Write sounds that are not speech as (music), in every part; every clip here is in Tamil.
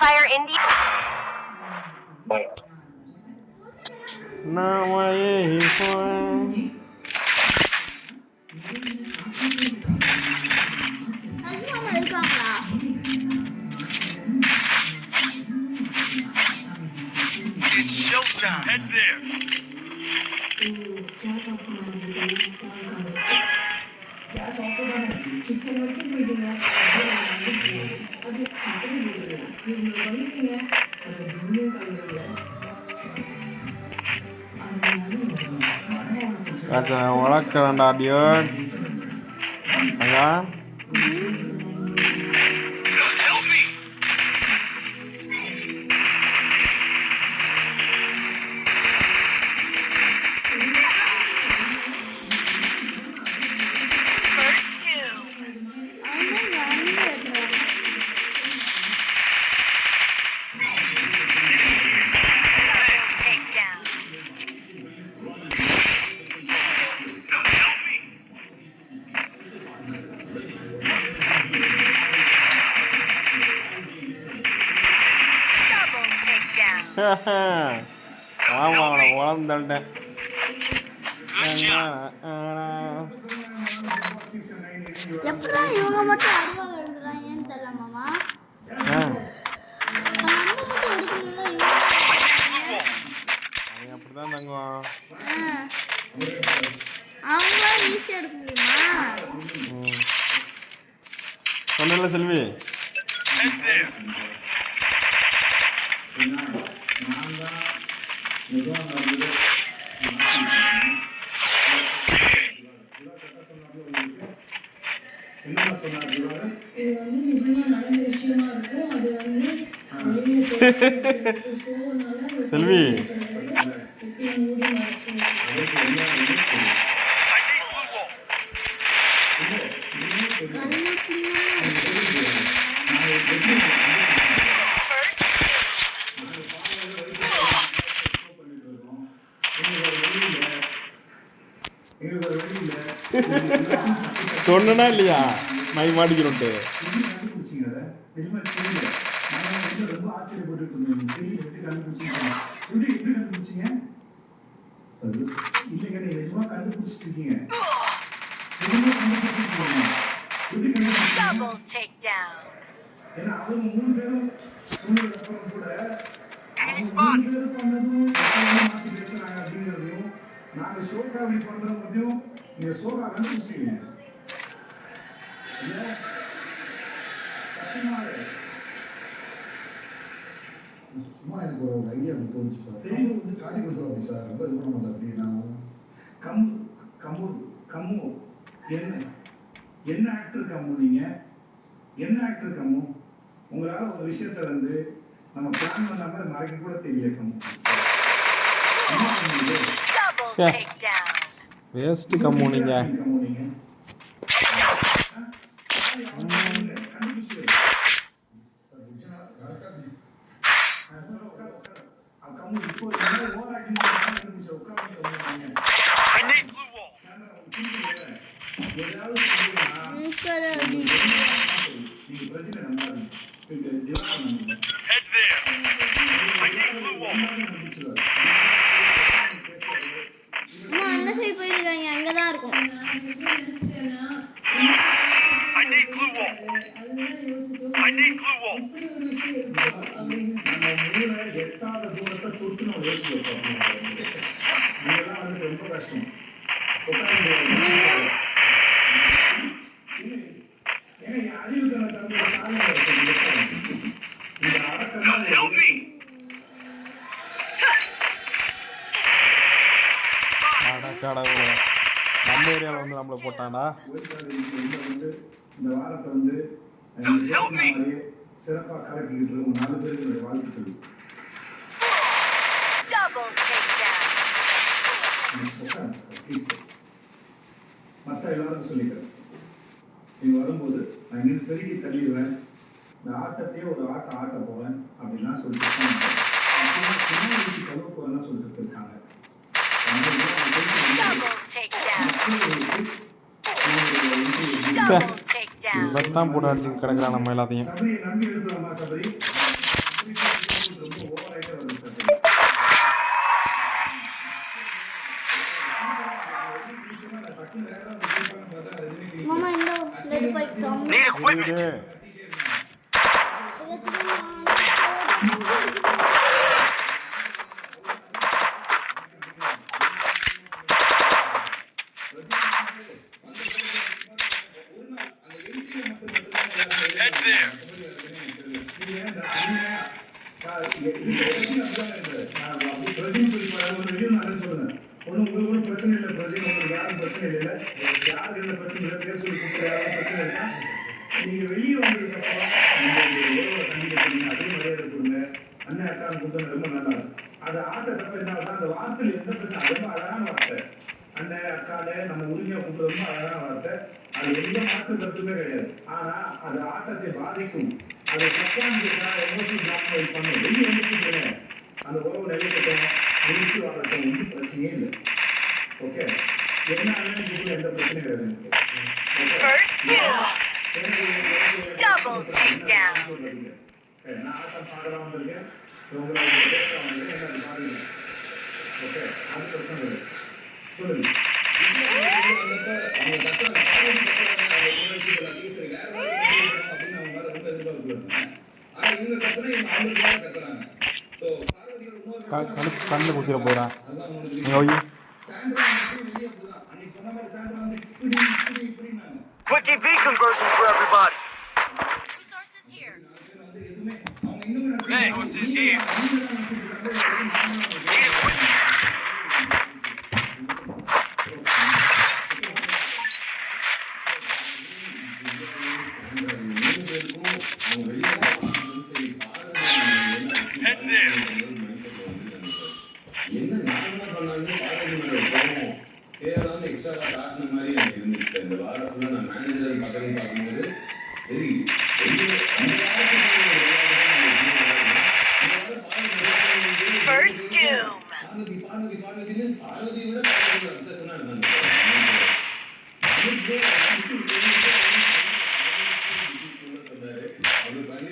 Fire India. Now I am fine. It's showtime. Head there. (laughs) அதை வளர்க்குறேன்டா டியர் ஐயா job. எப்படா இவங்க மட்டும் அறுபது எடுக்கிறாங்கன்னு தெரியல மாமா. நம்ம அண்ணன் மட்டும் எடுக்கணும்ல இவங்க அவன் அப்படி தான் தங்குவான் அவங்களால ஈஸியாக எடுக்க முடியுமா செல்வி? Head there. இது வந்து நிஜமா நடந்த விஷயமா இருக்கும். அது வந்து செல்வி. Double takedown. அப்புறம் கூட Enemy அவங்க spot. மூணு பேரும் பண்ணதும் எப்பவுமே மாத்தி பேசுறாங்க அப்படிங்கிறதையும் நாங்க ஷோகாவி பண்றதையும் நீங்க சோகா கண்டுபிடிச்சீங்க. சும்மா எனக்கு ஒரு ஐடியா தோணுச்சு சார். தெரியும். வந்து காட்டி சார். ரொம்ப இது பண்ண மாட்டேன் அப்படி நான் கம் கம்மு கம்மு என்ன? என்ன ஆக்டர் கம்மு நீங்க? என்ன ஆக்டர் கம்மு உங்களால ஒரு விஷயத்த வந்து நம்ம பிளான் பண்ணாம மறைக்க கூட தெரியல கம்மு வேஸ்ட் கம்மு நீங்க பிரச்சனை நல்லா இப்போ இதெல்லாம் வந்து ரொம்ப கஷ்டம் உட்கார்ந்து ஏங்க என் அறிவுக்கான தம்பி சாதனை இருக்கு இந்த அடக்கம் Help me. அட கடவுளே. நம்ம ஏரியாவில் வந்து நம்மளை ஒய்சாதி இந்த வாரத்தை வந்து சிறப்பாக கலக்கிக்கிட்டு இருக்கும். நாலு பேருக்கு வாழ்த்துக்கள் Double takedown. மற்ற எல்லாருக்கும் சொல்லிக்கிறேன் நீங்க வரும்போது நான் நின்று பெருகி தள்ளிடுவேன். இந்த ஆட்டத்தையே ஒரு ஆட்டம் ஆட்ட போவேன் அப்படின்லாம் சொல்லிட்டு இருக்காங்க. அப்புறமா பின்னாடி கழுவ போறேன்னு சொல்லிட்டு போட்டு அடிச்சு கிடக்குறான் நம்ம எல்லாத்தையும். மாமா இந்த red bike song Need equipment. இது Head there. ஒன்றும் பிரச்சனை இல்லை பிரச்சனை உங்களுக்கு யாரும் பிரச்சனை இல்லை. யாருக்கு என்ன பிரச்சனை இல்லை பேர் சொல்லி யாரும் பிரச்சனை இல்லை. நீங்க வெளியே வந்ததுக்கு அப்புறம் நீங்க உறவை கண்டிப்பாக அதே மரியாதை கொடுங்க அண்ணன் அக்கா கொடுத்தது ரொம்ப நல்லா இருக்கும். அது ஆட்டத்தப்ப என்ன அந்த வார்த்தையில் எந்த பிரச்சனை ரொம்ப அழகான வார்த்தை. அண்ணன் அக்காலே நம்ம உரிமையா கூப்பிட்டு ரொம்ப அழகான வார்த்தை. அது எந்த மாற்று கருத்துமே கிடையாது. ஆனா அது ஆட்டத்தை பாதிக்கும். அதை தப்பான எமோஷனல் பிளாக்மெயில் பண்ணும் வெளியே வந்து அந்த உறவு நிலைக்கட்டும். முடிச்சு வாழட்டும் ஒன்றும் பிரச்சனையே இல்லை ஓகே என்ன அண்ணன் எந்த பிரச்சனையும் கிடையாது எனக்கு. Okay? First kill. எனக்கு- எனக்கு- Double takedown. Okay, நான் ஆட்டம் பார்க்கலாம் வந்திருக்கேன் உங்களை பேச வந்திருக்கேன் என்ன அது பாருங்க ஓகே அது பிரச்சனை இல்லை சொல்லுங்க க- கணு கண்ணில் குத்திர போயிடான் அங்கே போய் Quickie B conversion for everybody. Resources here. Resources here. தேவையில்லாம எக்ஸ்ட்ரா காட்டின மாதிரி எனக்கு இருந்துச்சு இந்த வாரம் ஃபுல்லா நான் மேனேஜர் பக்கத்துல பார்க்கும்போது சரி வெளியே அந்த வாரத்துக்கு ஒரு விளையாட்டு தான் எனக்கு இன்னும் நல்லா இருக்கும். இந்த வாரம் பாரதி First doom. பார்வதி பார்வதி பார்வதின்னு பார்வதி விட பார்வதி அப்சஷனா இருந்தாங்க சொன்னாரு அவர் பண்ணி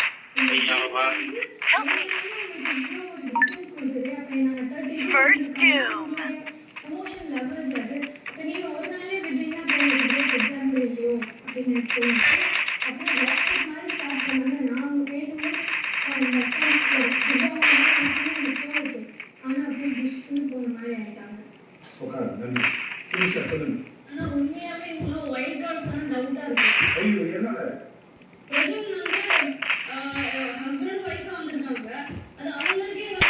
Help me. First doom. Husband ஒய்ஃபா வந்திருக்காங்க. அது அவங்களுக்கே வந்து